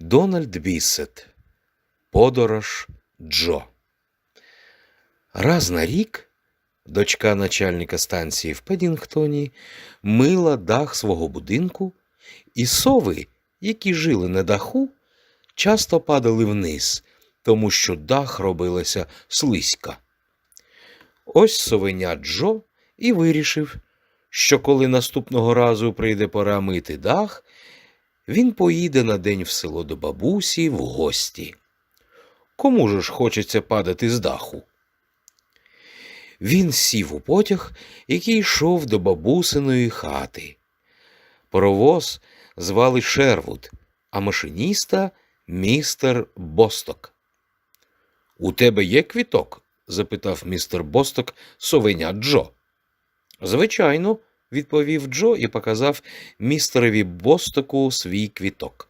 Дональд Біссет. Подорож Джо. Раз на рік дочка начальника станції в Педінгтоні мила дах свого будинку, і сови, які жили на даху, часто падали вниз, тому що дах робилася слизька. Ось совеня Джо і вирішив, що коли наступного разу прийде пора мити дах, він поїде на день в село до бабусі в гості. Кому ж хочеться падати з даху? Він сів у потяг, який йшов до бабусиної хати. Паровоз звали Шервуд, а машиніста містер Босток. У тебе є квіток? запитав містер Босток совеня Джо. Звичайно, відповів Джо і показав містерові Бостоку свій квіток.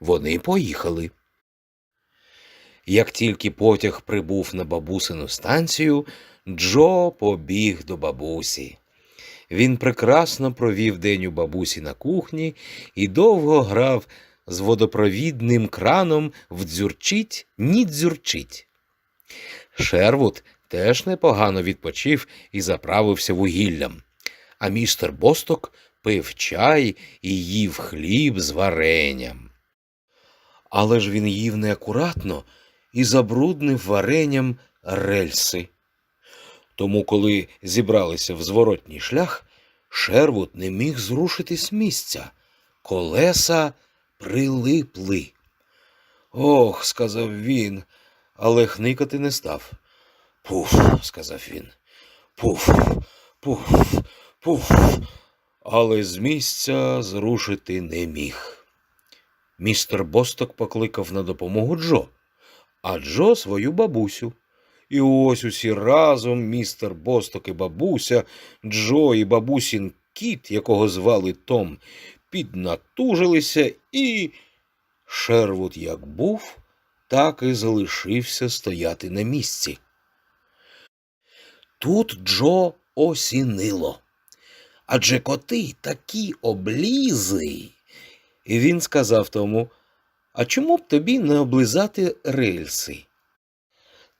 Вони поїхали. Як тільки потяг прибув на бабусину станцію, Джо побіг до бабусі. Він прекрасно провів день у бабусі на кухні і довго грав з водопровідним краном в дзюрчить, ні дзюрчить. Шервуд теж непогано відпочив і заправився вугіллям, а містер Босток пив чай і їв хліб з варенням. Але ж він їв неакуратно і забруднив варенням рельси. Тому, коли зібралися в зворотній шлях, Шервуд не міг зрушити з місця. Колеса прилипли. Ох, сказав він, але хникати не став. Пуф, сказав він. Пуф, пуф, пуф. Але з місця зрушити не міг. Містер Босток покликав на допомогу Джо, а Джо свою бабусю. І ось усі разом містер Босток і бабуся, Джо і бабусін кіт, якого звали Том, піднатужилися, і Шервуд як був, так і залишився стояти на місці. Тут Джо осінило. Адже коти такі облізи. І він сказав тому, а чому б тобі не облизати рельси?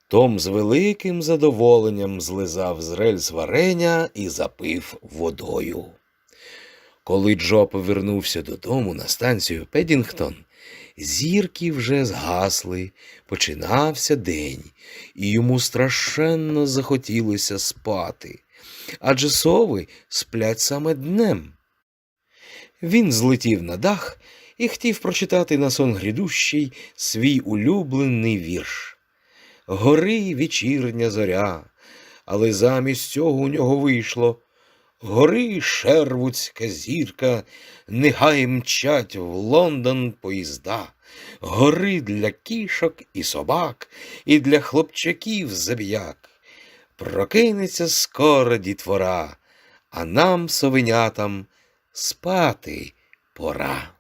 Том з великим задоволенням злизав з рельс варення і запив водою. Коли Джо повернувся додому на станцію Педінгтон, зірки вже згасли, починався день, і йому страшенно захотілося спати, адже сови сплять саме днем. Він злетів на дах і хотів прочитати на сон грядущий свій улюблений вірш. Гори вечірня зоря, але замість цього у нього вийшло. Гори шервудська зірка, нехай мчать в Лондон поїзда, гори для кішок і собак, і для хлопчаків забіяк. Прокинеться скоро дітвора, а нам, совенятам, спати пора.